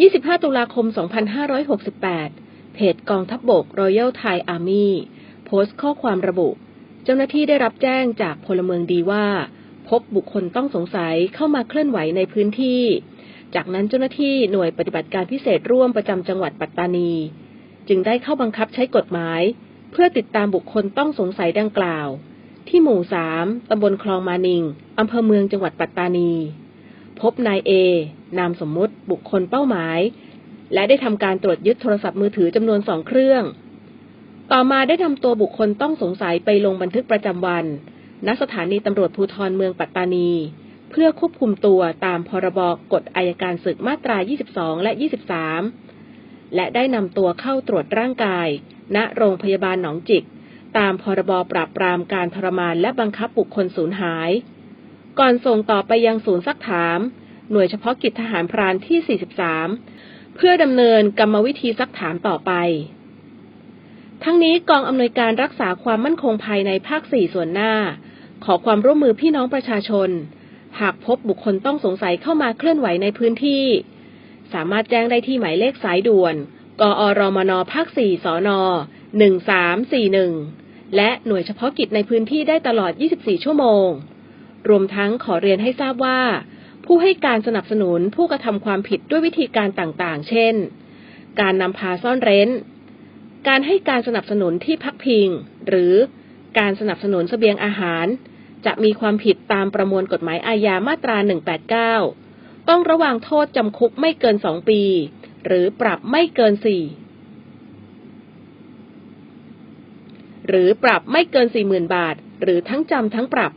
25 ตุลาคม 2568 เพจกองทัพบบก Royal Thai Army โพสต์ข้อความระบุ เจ้าหน้าที่ได้รับแจ้งจากพลเมืองดีว่า พบบุคคลต้องสงสัยเข้ามาเคลื่อนไหวในพื้นที่ จากนั้นเจ้าหน้าที่หน่วยปฏิบัติการพิเศษร่วมประจำจังหวัดปัตตานี จึงได้เข้าบังคับใช้กฎหมาย เพื่อติดตามบุคคลต้องสงสัยดังกล่าว ที่หมู่สามตำบลคลองมานิง อำเภอเมืองจังหวัดปัตตานี พบนายเอ นามสมมุติบุคคลเป้าหมาย และได้ทำการตรวจยึดโทรศัพท์มือถือจำนวนสองเครื่อง ต่อมาได้นำตัวบุคคลต้องสงสัยไปลงบันทึกประจำวัน ณสถานีตำรวจภูธรเมืองปัตตานี เพื่อควบคุมตัวตามพรบกฎอายการศึกมาตรา 22 และ 23 และได้นำตัวเข้าตรวจร่างกาย ณโรงพยาบาลหนองจิก ตามพรบปราบปรามการทรมานและบังคับบุคคลสูญหาย ก่อนส่งต่อไปยังศูนย์ซักถาม หน่วยเฉพาะกิจทหารพรานที่ 43 เพื่อดำเนินกรรมวิธีซักถามต่อไป ทั้งนี้กองอำนวยการรักษาความมั่นคงภายในภาค 4 ส่วนหน้า ขอความร่วมมือพี่น้องประชาชน หากพบบุคคลต้องสงสัยเข้ามาเคลื่อนไหวในพื้นที่ สามารถแจ้งได้ที่หมายเลขสายด่วน กอรมนภาค 4 สน 1341 และหน่วยเฉพาะกิจในพื้นที่ได้ตลอด 24 ชั่วโมงรวมทั้งขอเรียนให้ทราบว่า ผู้ให้การสนับสนุนผู้กระทำความผิดด้วยวิธีการต่างๆ เช่น การนำพาซ่อนเร้น การให้การสนับสนุนที่พักพิง หรือการสนับสนุนเสบียงอาหาร จะมีความผิดตามประมวลกฎหมายอาญามาตรา 189 ต้องระวางโทษจำคุกไม่เกิน 2 ปี หรือปรับไม่เกิน 4 หรือปรับไม่เกิน 40,000 บาท หรือทั้งจำทั้งปรับ